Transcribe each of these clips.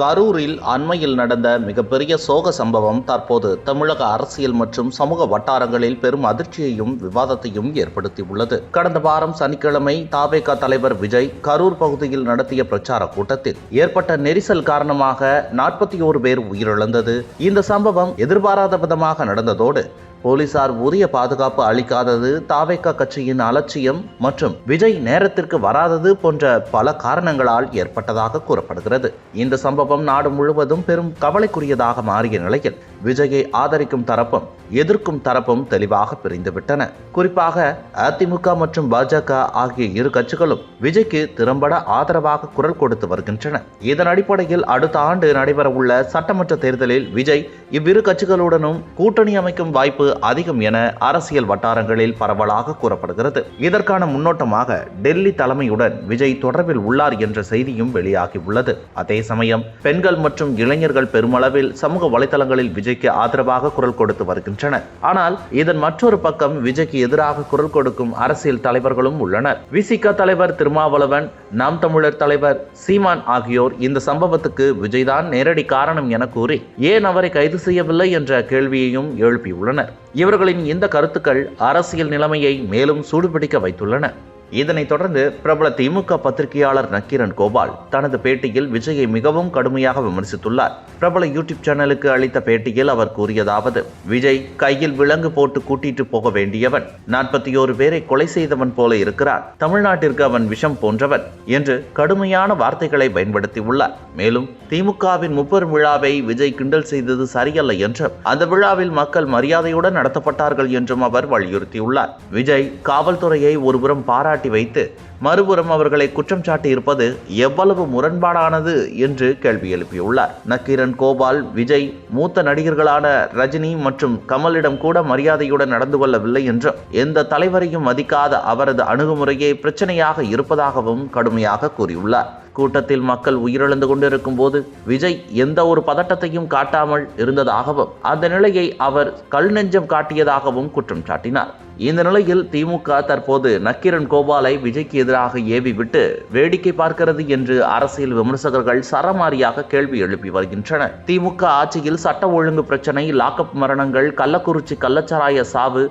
கரூரில் அண்மையில் நடந்த மிகப்பெரிய சோக சம்பவம் தற்போது தமிழக அரசியல் மற்றும் சமூக வட்டாரங்களில் பெரும் அதிர்ச்சியையும் விவாதத்தையும் ஏற்படுத்தியுள்ளது. கடந்த வாரம் சனிக்கிழமை தாவேகா தலைவர் விஜய் கரூர் பகுதியில் நடத்திய பிரச்சார கூட்டத்தில் ஏற்பட்ட நெரிசல் காரணமாக நாற்பத்தி ஓரு பேர் உயிரிழந்தது. இந்த சம்பவம் எதிர்பாராத விதமாக நடந்ததோடு போலீசார் உரிய பாதுகாப்பு அளிக்காதது தாவேக்கா கட்சியின் அலட்சியம் மற்றும் விஜய் நேரத்திற்கு வராதது போன்ற பல காரணங்களால் ஏற்பட்டதாக கூறப்படுகிறது. இந்த சம்பவம் நாடு முழுவதும் பெரும் கவலைக்குரியதாக மாறிய நிலையில் விஜயை ஆதரிக்கும் தரப்பும் எதிர்க்கும் தரப்பும் தெளிவாக பிரிந்துவிட்டன. குறிப்பாக அதிமுக மற்றும் பாஜக ஆகிய இரு கட்சிகளும் விஜய்க்கு திறம்பட ஆதரவாக குரல் கொடுத்து வருகின்றன. இதன் அடிப்படையில் அடுத்த ஆண்டு நடைபெறவுள்ள சட்டமன்ற தேர்தலில் விஜய் இவ்விரு கட்சிகளுடனும் கூட்டணி அமைக்கும் வாய்ப்பு அதிகம் என அரசியல் வட்டாரங்களில் பரவலாக கூறப்படுகிறது. இதற்கான முன்னோட்டமாக டெல்லி தலைமையுடன் விஜய் தொடர்பில் உள்ளார் என்ற செய்தியும் வெளியாகியுள்ளது. அதே சமயம் பெண்கள் மற்றும் இளைஞர்கள் பெருமளவில் சமூக வலைதளங்களில் விஜய்க்கு ஆதரவாக குரல் கொடுத்து வருகின்றனர் ஆனால் இதன் மற்றொரு பக்கம் விஜய்க்கு எதிராக குரல் கொடுக்கும் அரசியல் தலைவர்களும் உள்ளனர். விசிக தலைவர் திருமாவளவன் நாம் தமிழர் தலைவர் சீமான் ஆகியோர் இந்த சம்பவத்துக்கு விஜய்தான் நேரடி காரணம் என கூறி ஏன் அவரை கைது செய்யவில்லை என்ற கேள்வியையும் எழுப்பியுள்ளனர். இவர்களின் இந்த கருத்துக்கள் அரசியல் நிலைமையை மேலும் சூடுபிடிக்க வைத்துள்ளன. இதனைத் தொடர்ந்து பிரபல திமுக பத்திரிகையாளர் நக்கீரன் கோபால் தனது பேட்டியில் விஜயை மிகவும் கடுமையாக விமர்சித்துள்ளார். பிரபல யூடியூப் சேனலுக்கு அளித்த பேட்டியில் அவர் கூறியதாவது விஜய் கையில் விலங்கு போட்டு கூட்டிட்டு போக வேண்டியவன் நாற்பத்தி ஓரு பேரை கொலை செய்தவன் போல இருக்கிறான் தமிழ்நாட்டிற்கு அவன் விஷம் போன்றவன் என்று கடுமையான வார்த்தைகளை பயன்படுத்தியுள்ளார். மேலும் திமுகவின் முப்பெரும் விழாவை விஜய் கிண்டல் செய்தது சரியல்ல என்றும் அந்த விழாவில் மக்கள் மரியாதையுடன் நடத்தப்பட்டார்கள் என்றும் அவர் வலியுறுத்தியுள்ளார். விஜய் காவல்துறையை ஒருபுறம் பாராட்டி பாராட்டி வைத்து மறுபுறம் அவர்களை குற்றம் சாட்டியிருப்பது எவ்வளவு முரண்பாடானது என்று கேள்வி எழுப்பியுள்ளார். நக்கீரன் கோபால் விஜய் மூத்த நடிகர்களான ரஜினி மற்றும் கமலிடம் கூட மரியாதையுடன் நடந்து கொள்ளவில்லை என்றும் எந்த தலைவரையும் மதிக்காத அவரது அணுகுமுறையே பிரச்சனையாக இருப்பதாகவும் கடுமையாக கூறியுள்ளார். கூட்டத்தில் மக்கள் உயிரிழந்து கொண்டிருக்கும் போது விஜய் எந்த ஒரு பதட்டத்தையும் காட்டாமல் இருந்ததாகவும் அந்த நிலையை அவர் கல் நெஞ்சம் காட்டியதாகவும் குற்றம் சாட்டினார். இந்த நிலையில் திமுக தற்போது நக்கீரன் கோபாலை விஜய்க்கு எதிராக ஏவி விட்டு வேடிக்கை பார்க்கிறது என்று அரசியல் விமர்சகர்கள் சரமாரியாக கேள்வி எழுப்பி வருகின்றனர் திமுக ஆட்சியில் சட்ட ஒழுங்கு பிரச்சனை லாக்அப் மரணங்கள் கள்ளக்குறிச்சி கள்ளச்சாராய சாவு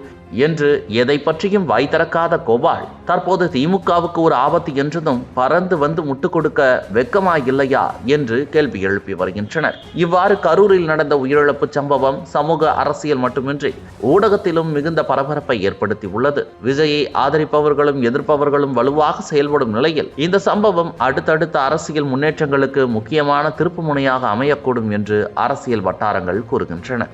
என்று எதை பற்றியும் வாய் திறக்காத கோபால் தற்போது திமுகவுக்கு ஒரு ஆபத்து என்றதும் பறந்து வந்து முட்டுக் கொடுக்க வெக்கமா இல்லையா என்று கேள்வி எழுப்பி வருகின்றனர். இவ்வாறு கரூரில் நடந்த உயிரிழப்பு சம்பவம் சமூக அரசியல் மட்டுமின்றி ஊடகத்திலும் மிகுந்த பரபரப்பை ஏற்படுத்தி உள்ளது விஜயை ஆதரிப்பவர்களும் எதிர்ப்பவர்களும் வலுவாக செயல்படும் நிலையில் இந்த சம்பவம் அடுத்தடுத்த அரசியல் முன்னேற்றங்களுக்கு முக்கியமான திருப்புமுனையாக அமையக்கூடும் என்று அரசியல் வட்டாரங்கள் கூறுகின்றன.